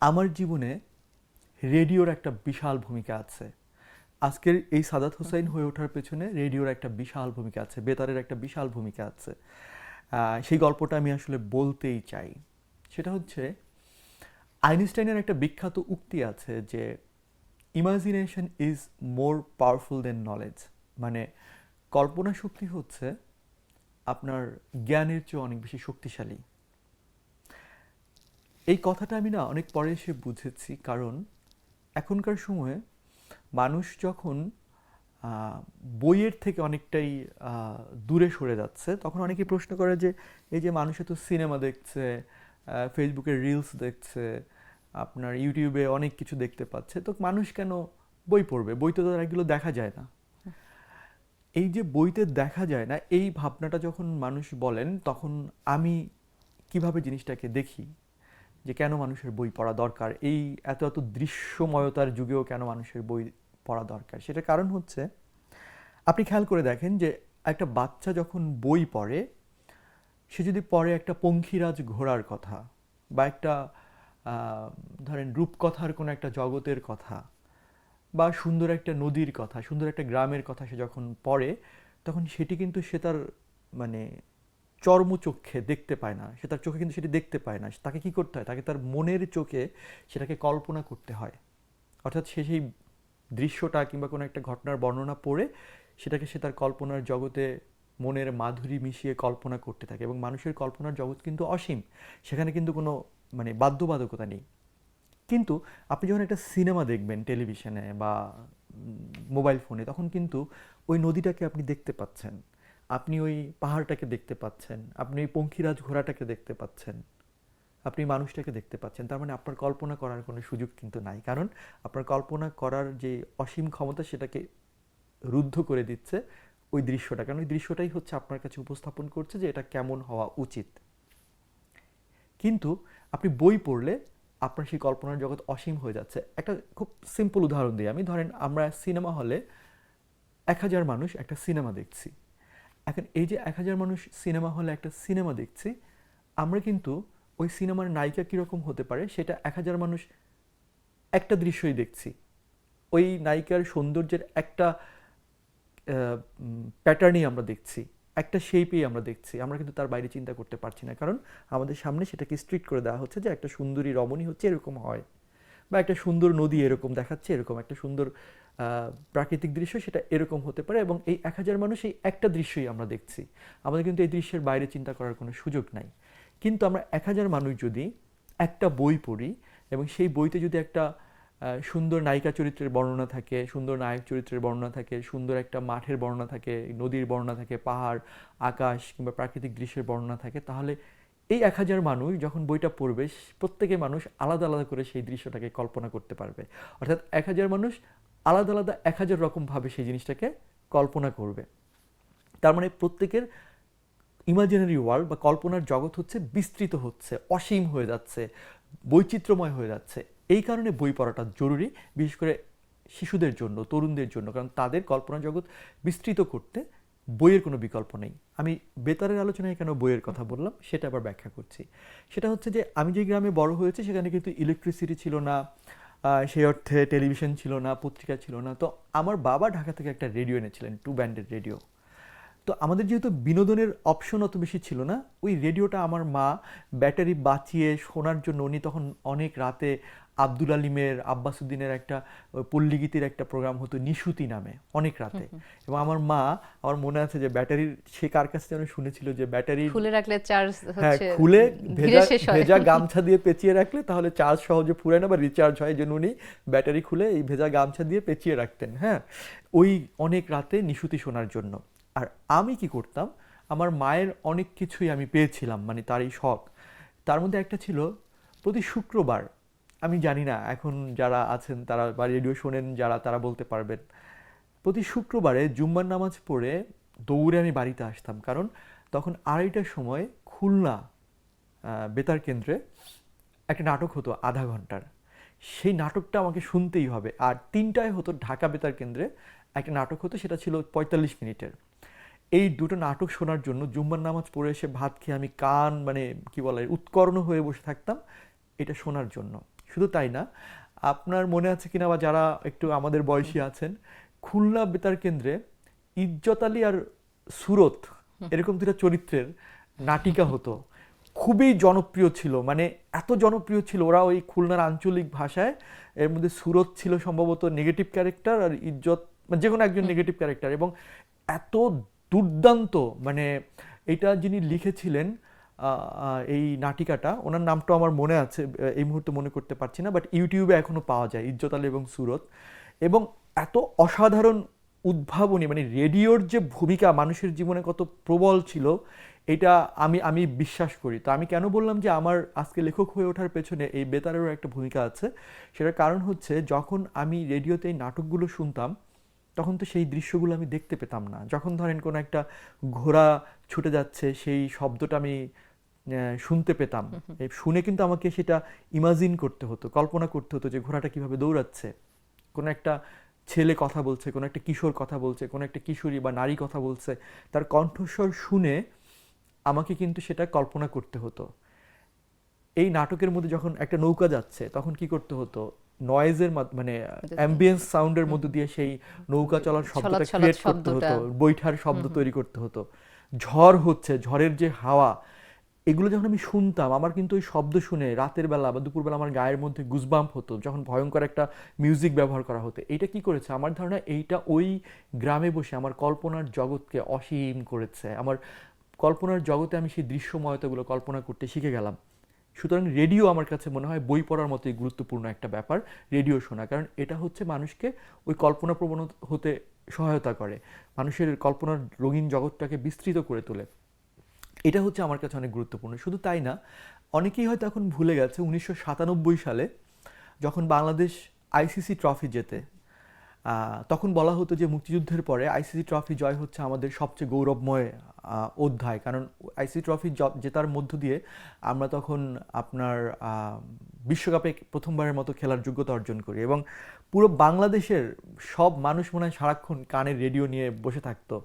আমার জীবনে রেডিওর একটা বিশাল ভূমিকা আছে। আজকের এই সাদাত হোসেন হয়ে ওঠার পেছনে রেডিওর একটা বিশাল ভূমিকা আছে, বেতারের একটা বিশাল ভূমিকা আছে। সেই গল্পটা আমি আসলে বলতেই চাই। সেটা হচ্ছে, আইনস্টাইনের একটা বিখ্যাত উক্তি আছে যে imagination is more powerful than knowledge মানে কল্পনা শক্তি হচ্ছে আপনার জ্ঞানের চেয়ে অনেক বেশি শক্তিশালী। এই কথাটা আমি না অনেক পরে এসে বুঝেছি, কারণ এখনকার সময়ে মানুষ যখন বইয়ের থেকে অনেকটাই দূরে সরে যাচ্ছে, তখন অনেকে প্রশ্ন করে যে, এই যে মানুষ তো সিনেমা দেখছে ফেসবুকে রিলস দেখছে, আপনার ইউটিউবে অনেক কিছু দেখতে পাচ্ছে, তো মানুষ কেন বই পড়বে? বইতে তো এগুলো দেখা যায় না। এই যে বইতে দেখা যায় না, এই ভাবনাটা যখন মানুষ বলেন, তখন আমি কীভাবে জিনিসটাকে দেখি? যে কেন মানুষের বই পড়া দরকার? এই এত এত দৃশ্যময়তার যুগেও কেন মানুষের বই পড়া দরকার? সেটার কারণ হচ্ছে, আপনি খেয়াল করে দেখেন যে একটা বাচ্চা যখন বই পড়ে, সে যদি পড়ে একটা পঙ্খিরাজ ঘোড়ার কথা বা একটা ধরেন রূপকথার কোনো একটা জগতের কথা বা সুন্দর একটা নদীর কথা, সুন্দর একটা গ্রামের কথা সে যখন পড়ে, তখন সেটি কিন্তু সে তার মানে চর্মচক্ষে দেখতে পায় না, সে তার চোখে কিন্তু সেটি দেখতে পায় না তাকে কি করতে হয়? তাকে তার মনের চোখে সেটাকে কল্পনা করতে হয়। অর্থাৎ সে সেই দৃশ্যটা কিংবা কোনো একটা ঘটনার বর্ণনা পড়ে সেটাকে সে তার কল্পনার জগতে মনের মাধুরী মিশিয়ে কল্পনা করতে থাকে এবং মানুষের কল্পনার জগৎ কিন্তু অসীম, সেখানে কিন্তু কোনো মানে বাধ্যবাধকতা নেই। কিন্তু আপনি যখন একটা সিনেমা দেখবেন টেলিভিশনে বা মোবাইল ফোনে, তখন কিন্তু ওই নদীটাকে আপনি দেখতে পাচ্ছেন। আপনি ওই পাহাড়টাকে দেখতে পাচ্ছেন, আপনি ওই পঙ্খিরাজ ঘোড়াটাকে দেখতে পাচ্ছেন, আপনি মানুষটাকে দেখতে পাচ্ছেন, তার মানে আপনার কল্পনা করার কোনো সুযোগ কিন্তু নাই। কারণ আপনার কল্পনা করার যে অসীম ক্ষমতা সেটাকে রুদ্ধ করে দিচ্ছে ওই দৃশ্যটা। কারণ ওই দৃশ্যটাই হচ্ছে আপনার কাছে উপস্থাপন করছে যে এটা কেমন হওয়া উচিত। কিন্তু আপনি বই পড়লে আপনার সেই কল্পনার জগৎ অসীম হয়ে যাচ্ছে। একটা খুব সিম্পল উদাহরণ দিই আমি। ধরেন আমরা সিনেমা হলে এক হাজার মানুষ একটা সিনেমা দেখছি। এখন এই যে এক হাজার মানুষ সিনেমা হলে একটা সিনেমা দেখছি, আমরা কিন্তু ওই সিনেমার নায়িকা কীরকম হতে পারে সেটা এক হাজার মানুষ একটা দৃশ্যই দেখছি। ওই নায়িকার সৌন্দর্যের একটা প্যাটার্নই আমরা দেখছি, একটা শেপেই আমরা দেখছি। আমরা কিন্তু তার বাইরে চিন্তা করতে পারছি না। কারণ আমাদের সামনে সেটাকে স্ট্রিক্ট করে দেওয়া হচ্ছে যে একটা সুন্দরী রমণী হচ্ছে এরকম হয়। বা একটা সুন্দর নদী এরকম দেখাচ্ছে, এরকম একটা সুন্দর প্রাকৃতিক দৃশ্য সেটা এরকম হতে পারে এবং এই এক হাজার মানুষ এই একটা দৃশ্যই আমরা দেখছি। আমাদের কিন্তু এই দৃশ্যের বাইরে চিন্তা করার কোনো সুযোগ নাই। কিন্তু আমরা এক হাজার মানুষ যদি একটা বই পড়ি এবং সেই বইতে যদি একটা সুন্দর নায়িকা চরিত্রের বর্ণনা থাকে, সুন্দর নায়ক চরিত্রের বর্ণনা থাকে, সুন্দর একটা মাঠের বর্ণনা থাকে, নদীর বর্ণনা থাকে, পাহাড়, আকাশ কিংবা প্রাকৃতিক দৃশ্যের বর্ণনা থাকে, তাহলে এই এক হাজার মানুষ যখন বইটা পড়বে প্রত্যেকে মানুষ আলাদা আলাদা করে সেই দৃশ্যটাকে কল্পনা করতে পারবে। অর্থাৎ এক হাজার মানুষ আলাদা আলাদা এক হাজার রকমভাবে সেই জিনিসটাকে কল্পনা করবে। তার মানে প্রত্যেকের ইমাজিনারি ওয়ার্ল্ড বা কল্পনার জগৎ হচ্ছে বিস্তৃত হচ্ছে, অসীম হয়ে যাচ্ছে, বৈচিত্র্যময় হয়ে যাচ্ছে। এই কারণে বই পড়াটা জরুরি, বিশেষ করে শিশুদের জন্য, তরুণদের জন্য। কারণ তাদের কল্পনা জগৎ বিস্তৃত করতে বইয়ের কোনো বিকল্প নেই। আমি বেতারের আলোচনায় কেন বইয়ের কথা বললাম সেটা আবার ব্যাখ্যা করছি। সেটা হচ্ছে যে আমি যে গ্রামে বড় হয়েছি সেখানে কিন্তু ইলেকট্রিসিটি ছিল না সেই অর্থে টেলিভিশন ছিল না, পত্রিকা ছিল না। তো আমার বাবা ঢাকা থেকে একটা রেডিও এনেছিলেন টু ব্যান্ডের রেডিও তো আমাদের যেহেতু বিনোদনের অপশন অত বেশি ছিল না ওই রেডিওটা আমার মা ব্যাটারি বাঁচিয়ে শোনার জন্য উনি তখন অনেক রাতে আব্দুল আলিমের আব্বাসুদ্দিনের একটা পল্লীগীতির একটা প্রোগ্রাম হতো নিশুতি নামে অনেক রাতে। এবং আমার মা আমার মনে আছে যে ব্যাটারির সে কার কাছে যেন শুনেছিল যে ব্যাটারি খুলে রাখলে চার্জ হ্যাঁ খুলে ভেজা ভেজা গামছা দিয়ে পেঁচিয়ে রাখলে তাহলে চার্জ সহজে ফুরায় না বা রিচার্জ হয় যে উনি ব্যাটারি খুলে এই ভেজা গামছা দিয়ে পেঁচিয়ে রাখতেন হ্যাঁ। ওই অনেক রাতে নিশুতি শোনার জন্য। আর আমি কি করতাম? আমার মায়ের অনেক কিছুই আমি পেয়েছিলাম মানে তার এই শখ। তার মধ্যে একটা ছিল, প্রতি শুক্রবার, আমি জানি না, এখন যারা আছেন, তারা বা রেডিও শোনেন, যারা, তারা বলতে পারবেন। প্রতি শুক্রবারে জুম্মার নামাজ পড়ে দৌড়ে আমি বাড়িতে আসতাম, কারণ তখন আড়াইটার সময় খুলনা বেতার কেন্দ্রে একটা নাটক হতো, আধা ঘণ্টার। সেই নাটকটা আমাকে শুনতেই হবে। আর তিনটায় হতো ঢাকা বেতার কেন্দ্রে একটা নাটক হতো, সেটা ছিল পঁয়তাল্লিশ মিনিটের। এই দুটো নাটক শোনার জন্য জুম্মার নামাজ পড়ে এসে ভাত খেয়ে আমি কান মানে কি বলে উৎকর্ণ হয়ে বসে থাকতাম এটা শোনার জন্য। শুধু তাই না আপনার মনে আছে কিনা বা যারা একটু আমাদের বয়সী আছেন খুলনা বেতার কেন্দ্রে ইজ্জত আলী আর সুরত এরকম দুটা চরিত্রের নাটিকা হতো। খুবই জনপ্রিয় ছিল মানে এত জনপ্রিয় ছিল ওরা ওই খুলনার আঞ্চলিক ভাষায় এর মধ্যে সুরত ছিল সম্ভবত নেগেটিভ ক্যারেক্টার আর ইজ্জত মানে যে কোনো একজন নেগেটিভ ক্যারেক্টার এবং এত দুর্দান্ত মানে এটা যিনি লিখেছিলেন এই নাটিকাটা, ওনার নামটা আমার মনে আছে এই মুহূর্তে মনে করতে পারছি না, বাট ইউটিউবে এখনও পাওয়া যায়, ইজ্জত আলী এবং সুরত। এবং এত অসাধারণ উদ্ভাবনী মানে রেডিওর যে ভূমিকা, মানুষের জীবনে কত প্রবল ছিল, এটা আমি আমি বিশ্বাস করি। তো আমি কেন বললাম যে আমার আজকে লেখক হয়ে ওঠার পেছনে এই বেতারেরও একটা ভূমিকা আছে, সেটার কারণ হচ্ছে যখন আমি রেডিওতে এই নাটকগুলো শুনতাম তখন তো সেই দৃশ্যগুলো আমি দেখতে পেতাম না। যখন ধরেন কোনো একটা ঘোড়া ছুটে যাচ্ছে সেই শব্দটা আমি শুনতে পেতাম। শুনে কিন্তু আমাকে সেটা ইমাজিন করতে হতো কল্পনা করতে হতো যে ঘোড়াটা কীভাবে দৌড়াচ্ছে। কোনো একটা ছেলে কথা বলছে কোনো একটা কিশোর কথা বলছে কোনো একটা কিশোরী বা নারী কথা বলছে তার কণ্ঠস্বর শুনে আমাকে কিন্তু সেটা কল্পনা করতে হতো। এই নাটকের মধ্যে যখন একটা নৌকা যাচ্ছে তখন কি করতে হতো? নয়েজের মানে অ্যাম্বিয়েন্স সাউন্ডের মধ্যে দিয়ে সেই নৌকা চলার শব্দটা ক্রিয়েট করতে হতো বৈঠার শব্দ তৈরি করতে হতো। ঝড় হচ্ছে ঝড়ের যে হাওয়া এগুলো যখন আমি শুনতাম আমার কিন্তু ওই শব্দ শুনে রাতের বেলা বা দুপুরবেলা আমার গায়ের মধ্যে গুজবাম্প হতো যখন ভয়ঙ্কর একটা মিউজিক ব্যবহার করা হতো। এটা কি করেছে? আমার ধারণা এইটা ওই গ্রামে বসে আমার কল্পনার জগৎকে অসীম করেছে। আমার কল্পনার জগতে আমি সেই দৃশ্যময়তাগুলো কল্পনা করতে শিখে গেলাম। সুতরাং রেডিও আমার কাছে মনে হয় বই পড়ার মতোই গুরুত্বপূর্ণ একটা ব্যাপার, রেডিও শোনা। কারণ এটা হচ্ছে মানুষকে ওই কল্পনা প্রবণ হতে সহায়তা করে, মানুষের কল্পনার রঙিন জগৎটাকে বিস্তৃত করে তোলে। এটা হচ্ছে আমার কাছে অনেক গুরুত্বপূর্ণ। শুধু তাই না, অনেকেই হয়তো এখন ভুলে গেছে, উনিশশো সাতানব্বই সালে যখন বাংলাদেশ আইসিসি ট্রফি জেতে তখন বলা হতো যে মুক্তিযুদ্ধের পরে আইসিসি ট্রফি জয় হচ্ছে আমাদের সবচেয়ে গৌরবময় অধ্যায়। কারণ আইসিসি ট্রফি জেতার মধ্য দিয়ে আমরা তখন আপনার বিশ্বকাপে প্রথমবারের মতো খেলার যোগ্যতা অর্জন করি এবং পুরো বাংলাদেশের সব মানুষ মনে হয় সারাক্ষণ কানের রেডিও নিয়ে বসে থাকতো।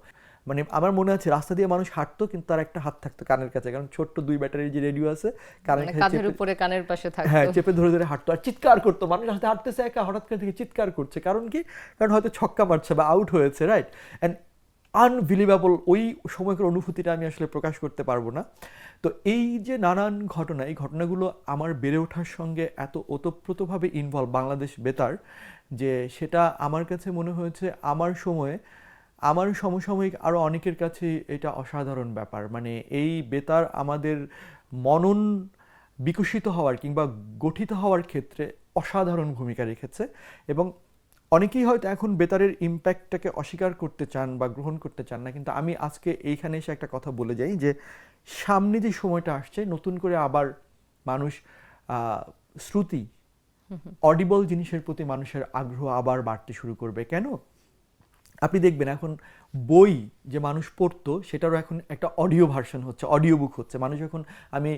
মানে আমার মনে আছে রাস্তা দিয়ে মানুষ হাঁটতো কিন্তু তার একটা হাত থাকতো কানের কাছে। কারণ ছোট্ট দুই ব্যাটারির যে রেডিও আছে কানের মানে কাঁধের উপরে কানের পাশে থাকতো। হ্যাঁ চেপে ধরে ধরে হাঁটতো আর চিৎকার করতো। মানুষ হাতে হাঁটতেছে একা হঠাৎ করে থেকে চিৎকার করছে। কারণ কি? কারণ হয়তো ছক্কা মারছে বা আউট হয়েছে রাইট অ্যান্ড আনবিলিভেবল ওই সময়কার অনুভূতিটা আমি আসলে প্রকাশ করতে পারব না। তো এই যে নানান ঘটনা এই ঘটনাগুলো আমার বেড়ে ওঠার সঙ্গে এত ওতপ্রোতভাবে ইনভলভ বাংলাদেশ বেতার যে সেটা আমার কাছে মনে হয়েছে আমার সময়ে আমার সমসাময়িক আরও অনেকের কাছে এটা অসাধারণ ব্যাপার। মানে এই বেতার আমাদের মনন বিকশিত হওয়ার কিংবা গঠিত হওয়ার ক্ষেত্রে অসাধারণ ভূমিকা রেখেছে এবং অনেকেই হয়তো এখন বেতারের ইম্প্যাক্টটাকে অস্বীকার করতে চান বা গ্রহণ করতে চান না। কিন্তু আমি আজকে এইখানে এসে একটা কথা বলে যাই যে সামনে যে সময়টা আসছে নতুন করে আবার মানুষ শ্রুতি অডিবল জিনিসের প্রতি মানুষের আগ্রহ আবার বাড়তে শুরু করবে। কেন? আপনি দেখবেন এখন বই যে মানুষ পড়তো, সেটারও এখন একটা অডিও ভার্সন হচ্ছে অডিও বুক হচ্ছে। মানুষ এখন, আমি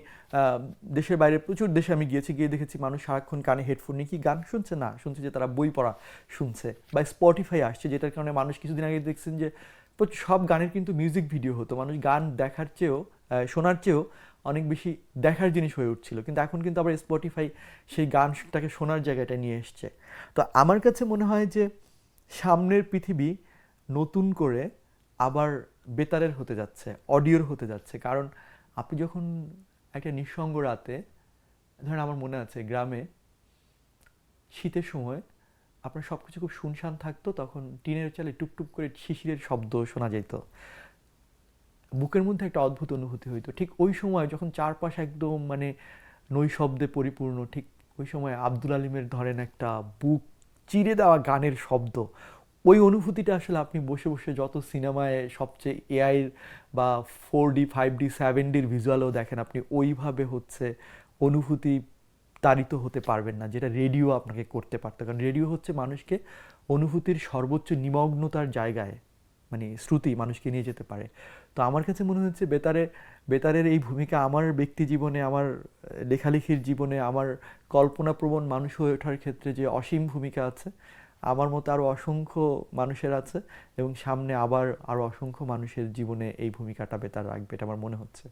দেশের বাইরে, প্রচুর দেশে আমি গিয়েছি, গিয়ে দেখেছি মানুষ সারাক্ষণ কানে হেডফোন নিয়ে কি গান শুনছে? না, শুনছে যে তারা বই পড়া শুনছে বা স্পটিফাই আসছে, যেটার কারণে মানুষ কিছুদিন আগে দেখছেন যে সব গানের কিন্তু মিউজিক ভিডিও হতো। মানুষ গান দেখার চেয়েও শোনার চেয়েও অনেক বেশি দেখার জিনিস হয়ে উঠছিল। কিন্তু এখন কিন্তু আবার স্পটিফাই সেই গানটাকে শোনার জায়গাটা নিয়ে এসছে। তো আমার কাছে মনে হয় যে সামনের পৃথিবী নতুন করে আবার বেতারের হতে যাচ্ছে, অডিওর হতে যাচ্ছে। কারণ আপনি যখন একটা নিঃসঙ্গ রাতে, ধরেন আমার মনে আছে গ্রামে শীতের সময় আপনার সব কিছু খুব শুনশান থাকতো, তখন টিনের চালে টুপটুপ করে শিশিরের শব্দ শোনা যেত। বুকের মধ্যে একটা অদ্ভুত অনুভূতি হইতো। ঠিক ওই সময় যখন চারপাশ একদম মানে নৈশব্দে পরিপূর্ণ, ঠিক ওই সময় আব্দুল আলিমের ধরেন একটা বুক চিরে দেওয়া গানের শব্দ ওই অনুভূতিটা আসলে আপনি বসে বসে যত সিনেমায় সবচেয়ে এআই বা four D five D seven ডির ভিজুয়ালও দেখেন, আপনি ওইভাবে হচ্ছে অনুভূতি তাড়িত হতে পারবেন না, যেটা রেডিও আপনাকে করতে পারতো। কারণ রেডিও হচ্ছে মানুষকে অনুভূতির সর্বোচ্চ নিমগ্নতার জায়গায় মানে শ্রুতি মানুষকে নিয়ে যেতে পারে। তো আমার কাছে মনে হচ্ছে বেতারে, বেতারের এই ভূমিকা আমার ব্যক্তি জীবনে, আমার লেখালেখির জীবনে, আমার কল্পনাপ্রবণ মানুষ হয়ে ওঠার ক্ষেত্রে যে অসীম ভূমিকা আছে আমার মতো আরও অসংখ্য মানুষের আছে এবং সামনে আবার আরও অসংখ্য মানুষের জীবনে এই ভূমিকাটা বেতার রাখবে, এটা আমার মনে হচ্ছে।